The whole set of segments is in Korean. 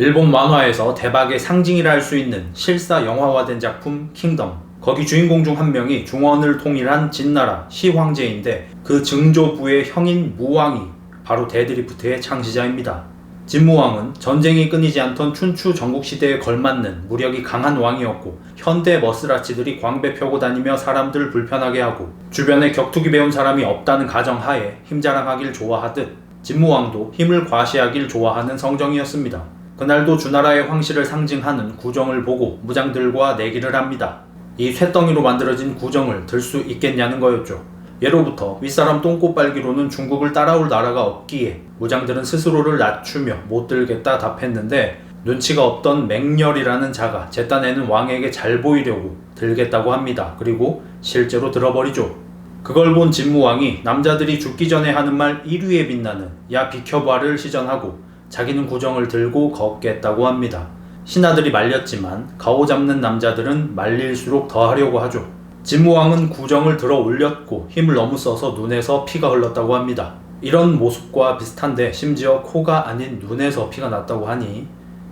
일본 만화에서 대박의 상징이라 할 수 있는 실사 영화화된 작품 킹덤. 거기 주인공 중 한 명이 중원을 통일한 진나라 시황제인데 그 증조부의 형인 무왕이 바로 데드리프트의 창시자입니다. 진무왕은 전쟁이 끊이지 않던 춘추 전국 시대에 걸맞는 무력이 강한 왕이었고 현대 머스라치들이 광배 펴고 다니며 사람들 불편하게 하고 주변에 격투기 배운 사람이 없다는 가정하에 힘자랑하길 좋아하듯 진무왕도 힘을 과시하길 좋아하는 성정이었습니다. 그날도 주나라의 황실을 상징하는 구정을 보고 무장들과 내기를 합니다. 이 쇳덩이로 만들어진 구정을 들 수 있겠냐는 거였죠. 예로부터 윗사람 똥꼬 빨기로는 중국을 따라올 나라가 없기에 무장들은 스스로를 낮추며 못 들겠다 답했는데 눈치가 없던 맹렬이라는 자가 제딴에는 왕에게 잘 보이려고 들겠다고 합니다. 그리고 실제로 들어버리죠. 그걸 본 진무왕이 남자들이 죽기 전에 하는 말 1위에 빛나는 야 비켜봐를 시전하고 자기는 구정을 들고 걷겠다고 합니다. 신하들이 말렸지만 가오 잡는 남자들은 말릴수록 더 하려고 하죠. 진무왕은 구정을 들어 올렸고 힘을 너무 써서 눈에서 피가 흘렀다고 합니다. 이런 모습과 비슷한데 심지어 코가 아닌 눈에서 피가 났다고 하니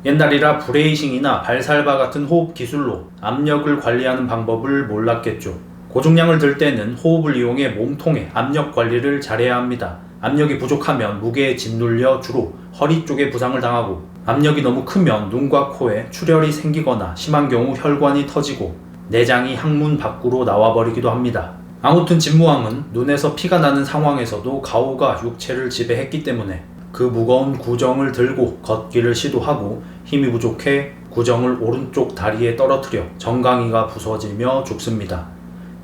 옛날이라 브레이싱이나 발살바 같은 호흡 기술로 압력을 관리하는 방법을 몰랐겠죠. 고중량을 들 때는 호흡을 이용해 몸통의 압력 관리를 잘해야 합니다. 압력이 부족하면 무게에 짓눌려 주로 허리 쪽에 부상을 당하고 압력이 너무 크면 눈과 코에 출혈이 생기거나 심한 경우 혈관이 터지고 내장이 항문 밖으로 나와버리기도 합니다. 아무튼 진무왕은 눈에서 피가 나는 상황에서도 가오가 육체를 지배했기 때문에 그 무거운 구정을 들고 걷기를 시도하고 힘이 부족해 구정을 오른쪽 다리에 떨어뜨려 정강이가 부서지며 죽습니다.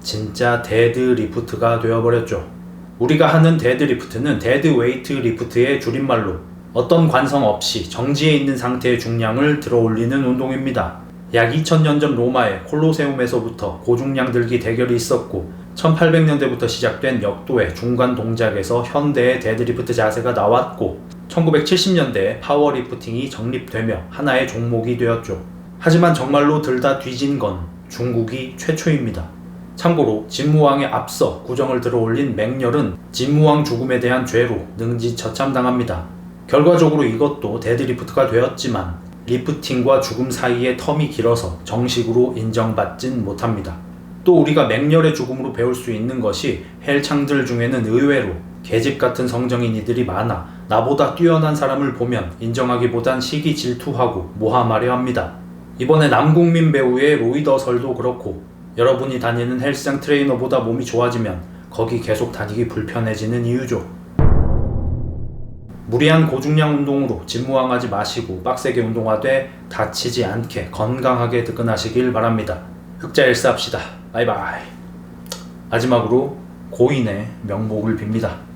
진짜 데드 리프트가 되어버렸죠. 우리가 하는 데드 리프트는 데드 웨이트 리프트의 줄임말로 어떤 관성 없이 정지해 있는 상태의 중량을 들어 올리는 운동입니다. 약 2000년 전 로마의 콜로세움에서부터 고중량 들기 대결이 있었고 1800년대부터 시작된 역도의 중간 동작에서 현대의 데드리프트 자세가 나왔고 1970년대에 파워리프팅이 정립되며 하나의 종목이 되었죠. 하지만 정말로 들다 뒤진 건 중국이 최초입니다. 참고로 진무왕에 앞서 구정을 들어 올린 맹렬은 진무왕 죽음에 대한 죄로 능지 처참당합니다. 결과적으로 이것도 데드리프트가 되었지만 리프팅과 죽음 사이의 텀이 길어서 정식으로 인정받진 못합니다. 또 우리가 맹렬의 죽음으로 배울 수 있는 것이 헬창들 중에는 의외로 계집 같은 성정인 이들이 많아 나보다 뛰어난 사람을 보면 인정하기보단 시기 질투하고 모함하려 합니다. 이번에 남국민 배우의 로이더설도 그렇고 여러분이 다니는 헬스장 트레이너보다 몸이 좋아지면 거기 계속 다니기 불편해지는 이유죠. 무리한 고중량 운동으로 진무왕하지 마시고 빡세게 운동하되 다치지 않게 건강하게 득근하시길 바랍니다. 흑자 일사합시다. 바이바이. 마지막으로 고인의 명복을 빕니다.